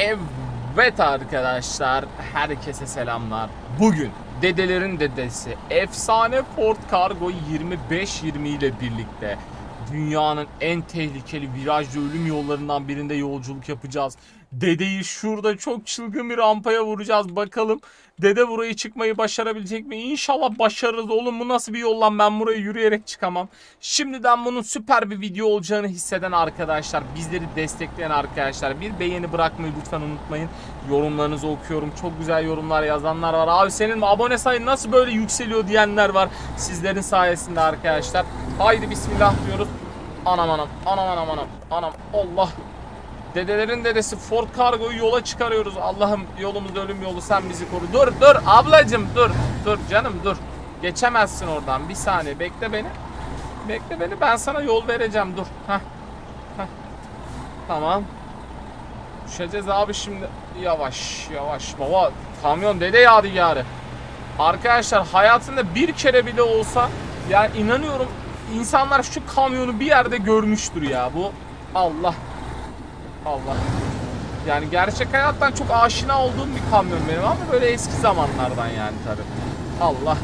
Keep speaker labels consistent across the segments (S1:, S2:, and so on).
S1: Evet arkadaşlar, herkese selamlar. Bugün dedelerin dedesi efsane Ford Cargo 2520 ile birlikte dünyanın en tehlikeli virajlı ölüm yollarından birinde yolculuk yapacağız. Dedeyi şurada çok çılgın bir rampaya vuracağız bakalım. Dede burayı çıkmayı başarabilecek mi? İnşallah başarırız. Oğlum bu nasıl bir yol lan ben buraya yürüyerek çıkamam. Şimdiden bunun süper bir video olacağını hisseden arkadaşlar, bizleri destekleyen arkadaşlar bir beğeni bırakmayı lütfen unutmayın. Yorumlarınızı okuyorum. Çok güzel yorumlar yazanlar var. Abi senin abone sayın nasıl böyle yükseliyor diyenler var. Sizlerin sayesinde arkadaşlar. Haydi bismillah diyoruz. Anam anam anam anam anam anam Allah Dedelerin dedesi Ford Cargo'yu yola çıkarıyoruz. Allah'ım yolumuz ölüm yolu sen bizi koru. Dur dur ablacım dur. Dur canım dur. Geçemezsin oradan. Bir saniye bekle beni. Bekle beni ben sana yol vereceğim dur. Heh. Heh. Tamam. Düşeceğiz abi şimdi. Yavaş yavaş. Baba kamyon dede yadigarı. Arkadaşlar hayatında bir kere bile olsa yani inanıyorum insanlar şu kamyonu bir yerde görmüştür ya bu. Allah Allah. Yani gerçek hayattan çok aşina olduğum bir kamyon benim ama böyle eski zamanlardan yani tabi. Allah.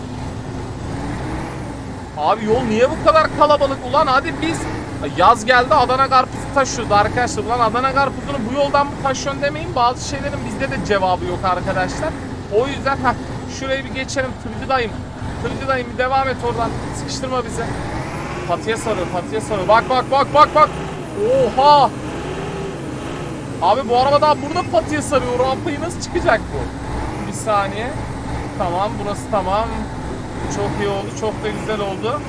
S1: Abi yol niye bu kadar kalabalık ulan hadi biz yaz geldi Adana karpuzu taşıyordu arkadaşlar. Ulan Adana karpuzunu bu yoldan mı taşıyorsun demeyin. Bazı şeylerin bizde de cevabı yok arkadaşlar. O yüzden ha şurayı bir geçelim Tırcı dayım. Tırcı dayım bir devam et oradan. Sıkıştırma bizi. Patiye sarıyor patiye sarıyor. Bak bak bak bak bak. Oha. Abi bu araba daha burada patiye sarıyor. Rampayı nasıl çıkacak bu? Bir saniye. Tamam burası tamam. Çok iyi oldu. Çok da güzel oldu.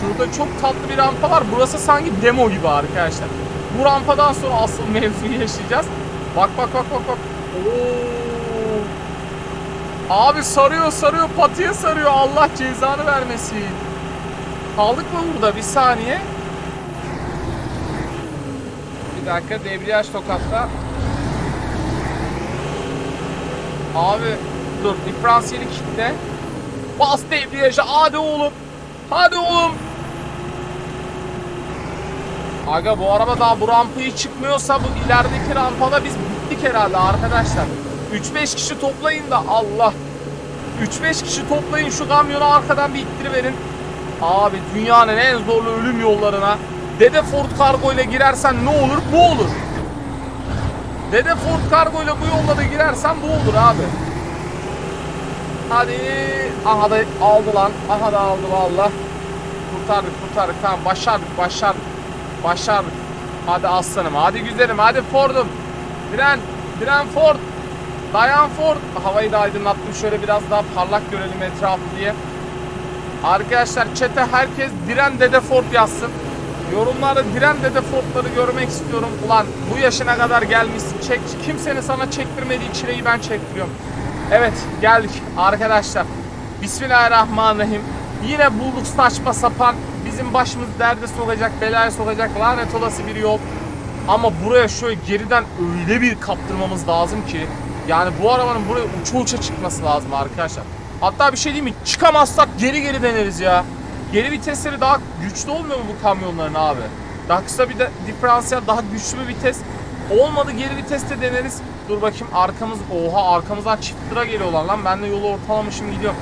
S1: Şurada çok tatlı bir rampa var. Burası sanki demo gibi arkadaşlar. Bu rampadan sonra asıl mevzuyu yaşayacağız. Bak bak bak bak bak. Oo. Abi sarıyor sarıyor patiye sarıyor. Allah cezanı vermesin. Kaldık mı burada? Bir saniye. Dakika debriyaj tokatla. Abi dur diferansiyeli kitle. Bas debriyaja hadi oğlum. Hadi oğlum. Aga bu araba daha bu rampayı çıkmıyorsa bu ilerideki rampada biz bittik herhalde arkadaşlar. 3-5 kişi toplayın da Allah. 3-5 kişi toplayın şu kamyonu arkadan bir ittiriverin. Abi dünyanın en zorlu ölüm yollarına Dede Ford Cargo ile girersen ne olur? Bu olur. Dede Ford Cargo ile bu yolla da girersen bu olur abi. Hadi. Aha da aldı lan. Aha da aldı valla. Kurtardık kurtardık. Tamam başardık başardık. Başardık. Hadi aslanım. Hadi güzelim. Hadi Ford'um. Diren. Diren Ford. Dayan Ford. Havayı da aydınlattım. Şöyle biraz daha parlak görelim etrafı diye. Arkadaşlar çete herkes Diren Dede Ford yazsın. Yorumlarda Diren Dede Ford'ları görmek istiyorum. Ulan bu yaşına kadar gelmişsin. Çek, kimsenin sana çektirmediği çileyi ben çektiriyorum. Evet geldik arkadaşlar. Bismillahirrahmanirrahim. Yine bulduk saçma sapan bizim başımız derde sokacak, belaya sokacak lanet olası bir yol. Ama buraya şöyle geriden öyle bir kaptırmamız lazım ki yani bu arabanın buraya uça uça çıkması lazım arkadaşlar. Hatta bir şey diyeyim mi? Çıkamazsak geri geri deneriz ya. Geri vitesleri daha güçlü olmuyor mu bu kamyonların abi? Daha kısa bir de diferansiyel daha güçlü bir vites. Olmadı geri viteste deneriz. Dur bakayım arkamız oha arkamızdan çift tıra geliyorlar lan. Ben de yolu ortalamışım gidiyorum.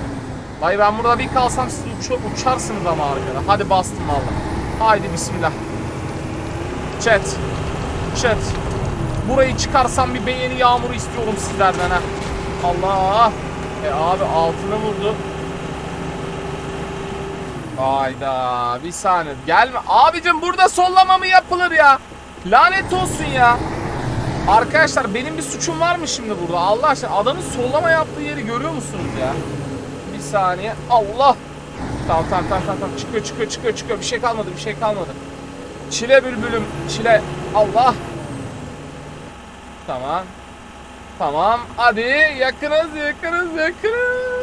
S1: Vay ben burada bir kalsam siz uç- uçarsınız ama arkada. Hadi bastım valla. Haydi bismillah. Chat. Chat. Burayı çıkarsam bir beğeni yağmuru istiyorum sizlerden ha. Allah. E abi altını vurdu. Hayda bir saniye gelme. Abicim burada sollama mı yapılır ya? Lanet olsun ya. Arkadaşlar benim bir suçum var mı şimdi burada? Allah aşkına adamın sollama yaptığı yeri görüyor musunuz ya? Bir saniye. Allah. Tamam tamam tamam tamam. Çıkıyor çıkıyor çıkıyor çıkıyor. Bir şey kalmadı bir şey kalmadı. Çile bülbülüm çile. Allah. Tamam. Tamam. Hadi yakınız yakınız yakınız.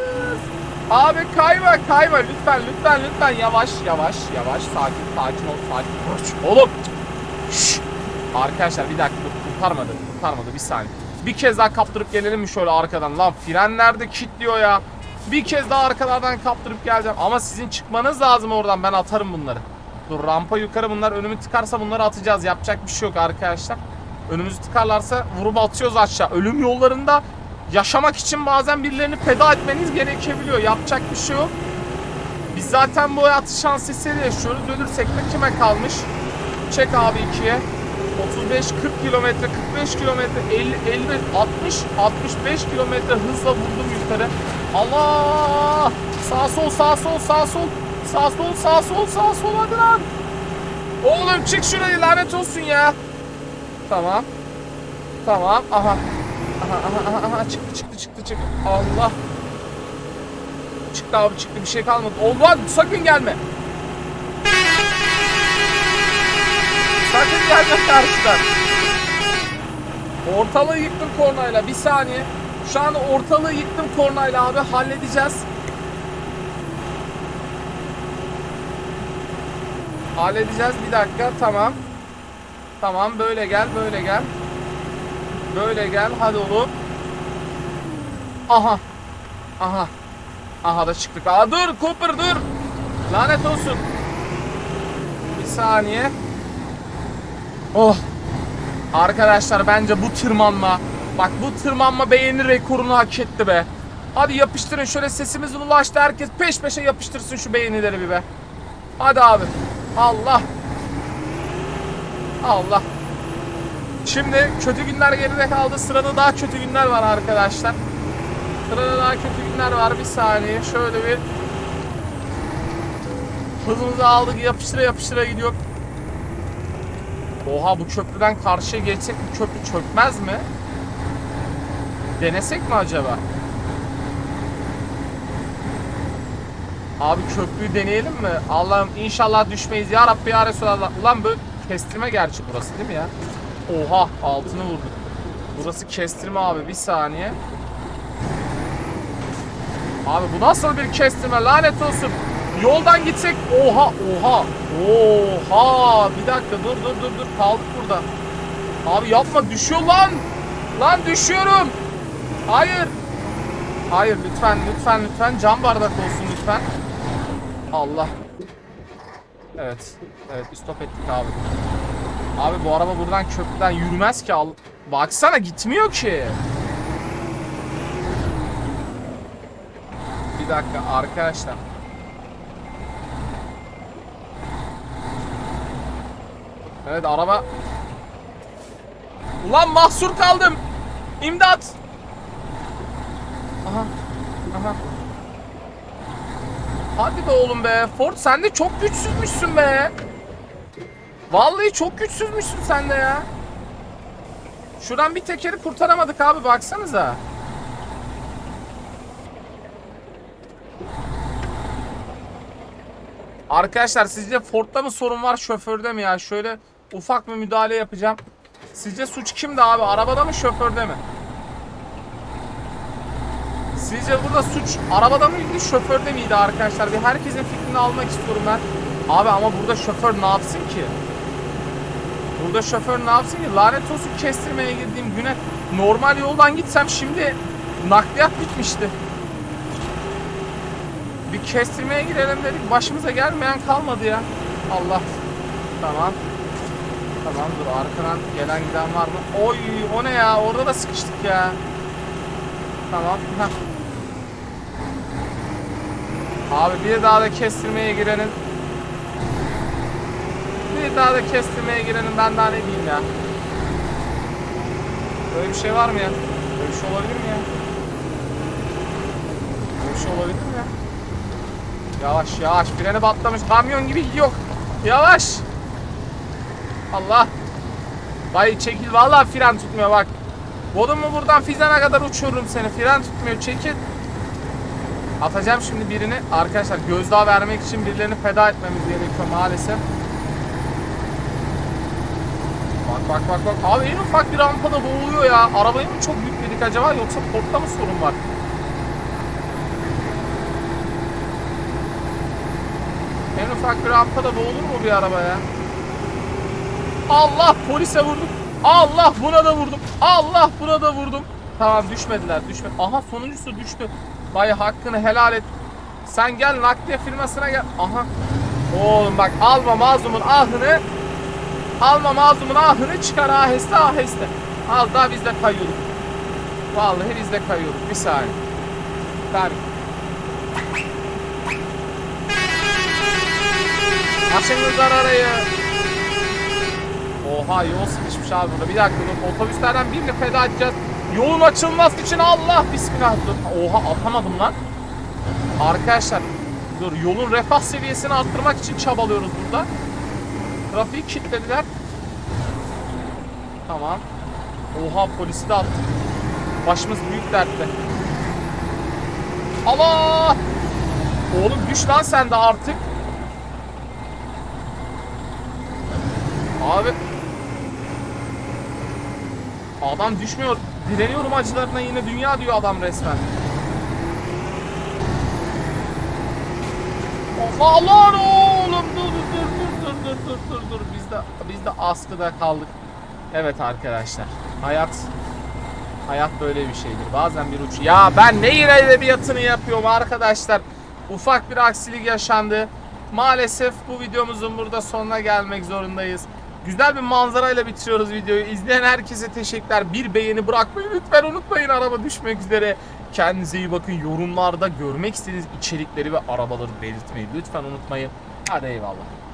S1: Abi kayma kayma lütfen lütfen lütfen yavaş yavaş yavaş sakin sakin ol sakin. Oğlum. Şşş. Arkadaşlar bir dakika kurtarmadı kurtarmadı bir saniye. Bir kez daha kaptırıp gelelim mi şöyle arkadan lan frenlerde kilitliyor ya. Bir kez daha arkalardan kaptırıp geleceğim ama sizin çıkmanız lazım oradan ben atarım bunları. Dur rampa yukarı bunlar önümü tıkarsa bunları atacağız. Yapacak bir şey yok arkadaşlar. Önümüzü tıkarlarsa vurup atıyoruz aşağı. Ölüm yollarında yaşamak için bazen birilerini feda etmeniz gerekebiliyor. Yapacak bir şey yok. Biz zaten bu hayatı şans eseri yaşıyoruz. Ölürsek de kime kalmış? Çek abi ikiye. 35, 40 kilometre, 45 kilometre, 50, 50, 60, 65 kilometre hızla vurdum yukarı. Allah! Sağ sol, sağ sol, sağ sol. Sağ sol, sağ sol, sağ sol hadi lan. Oğlum çık şurayı lanet olsun ya. Tamam. Tamam. Aha. Aha, aha. Çıktı, çıktı, çıktı, çıktı. Allah. Çıktı abi çıktı bir şey kalmadı. Olmaz sakın gelme. Sakın gelme karşıdan. Ortalığı yıktım kornayla bir saniye. Şu an ortalığı yıktım kornayla abi halledeceğiz. Halledeceğiz bir dakika tamam. Tamam böyle gel böyle gel. Böyle gel hadi oğlum. Aha. Aha. Aha da çıktık. Aa dur Cooper dur. Lanet olsun. Bir saniye. Oh. Arkadaşlar bence bu tırmanma. Bak bu tırmanma beğeni rekorunu hak etti be. Hadi yapıştırın şöyle sesimiz ulaştı. Herkes peş peşe yapıştırsın şu beğenileri bir be. Hadi abi. Allah. Allah. Şimdi kötü günler geride kaldı. Sırada daha kötü günler var arkadaşlar. Sırada daha kötü günler var. Bir saniye. Şöyle bir hızımızı aldık. Yapıştıra yapıştıra gidiyor. Oha bu köprüden karşıya geçsek bu köprü çökmez mi? Denesek mi acaba? Abi köprüyü deneyelim mi? Allah'ım inşallah düşmeyiz ya Rabbi ya Resulallah. Ulan bu kestirme gerçi burası değil mi ya? Oha altını vurduk. Burası kestirme abi bir saniye. Abi bu nasıl bir kestirme lanet olsun. Yoldan gitsek oha oha oha bir dakika dur dur dur dur kaldık burada. Abi yapma düşüyor lan. Lan düşüyorum. Hayır. Hayır lütfen lütfen lütfen cam bardak olsun lütfen. Allah. Evet. Evet stop ettik abi. Abi bu araba buradan köprüden yürümez ki. Al Baksana gitmiyor ki. Bir dakika arkadaşlar. Evet araba. Ulan mahsur kaldım. İmdat. Aha. Aha. Hadi be oğlum be. Ford sen de çok güçsüzmüşsün be. Vallahi çok güçsüzmüşsün sen de ya. Şuradan bir tekeri kurtaramadık abi baksanıza. Arkadaşlar sizce Ford'da mı sorun var şoförde mi ya? Şöyle ufak bir müdahale yapacağım. Sizce suç kimde abi? Arabada mı şoförde mi? Sizce burada suç arabada mıydı şoförde miydi arkadaşlar? Bir herkesin fikrini almak istiyorum ben. Abi ama burada şoför ne yapsın ki? Burada şoför ne yapsın ki? Lanet olsun kestirmeye girdiğim güne normal yoldan gitsem şimdi nakliyat bitmişti. Bir kestirmeye girelim dedik. Başımıza gelmeyen kalmadı ya. Allah. Tamam. Tamam dur arkadan gelen giden var mı? Oy o ne ya? Orada da sıkıştık ya. Tamam. Heh. Abi bir daha da kestirmeye girenin. Daha da kestirmeye girenin ben daha ne diyeyim ya. Böyle bir şey var mı ya? Böyle bir şey olabilir mi ya? Böyle bir şey olabilir mi ya? Yavaş yavaş freni batlamış kamyon gibi gidiyor. Yavaş. Allah. Vay çekil vallahi fren tutmuyor bak. Bodumu buradan Fizan'a kadar uçururum seni. Fren tutmuyor çekil. Atacağım şimdi birini. Arkadaşlar gözdağı vermek için birilerini feda etmemiz gerekiyor maalesef. Bak bak bak bak. Abi en ufak bir rampada boğuluyor ya. Arabayı mı çok yükledik acaba yoksa portta mı sorun var? En ufak bir rampada boğulur mu bir araba ya? Allah polise vurdum. Allah buna da vurdum. Allah buna da vurdum. Tamam düşmediler düşme. Aha sonuncusu düştü. Vay hakkını helal et. Sen gel nakliye firmasına gel. Aha. Oğlum bak alma mazlumun ahını. Alma mazlumun ahını çıkar aheste aheste. Az daha biz de kayıyoruz. Vallahi biz de kayıyoruz. Bir saniye. Tabii. Açınızlar arayı. Oha yol sıkışmış abi burada. Bir dakika dur. Otobüslerden birini feda edeceğiz. Yolun açılması için Allah bismillah. Dur. Oha atamadım lan. Arkadaşlar dur yolun refah seviyesini arttırmak için çabalıyoruz burada. Trafiği kilitlediler. Tamam. Oha polisi de attık. Başımız büyük dertte. Allah! Oğlum düş lan sen de artık. Abi. Adam düşmüyor. Direniyorum acılarına yine dünya diyor adam resmen. Allah Allah oğlum dur dur dur dur dur dur dur biz de biz de askıda kaldık. Evet arkadaşlar hayat hayat böyle bir şeydir. Bazen bir uç. Ya ben ne yine edebiyatını yapıyorum arkadaşlar. Ufak bir aksilik yaşandı. Maalesef bu videomuzun burada sonuna gelmek zorundayız. Güzel bir manzarayla bitiriyoruz videoyu. İzleyen herkese teşekkürler. Bir beğeni bırakmayı lütfen unutmayın. Araba düşmek üzere. Kendinize iyi bakın. Yorumlarda görmek istediğiniz içerikleri ve arabaları belirtmeyi lütfen unutmayın. Hadi eyvallah.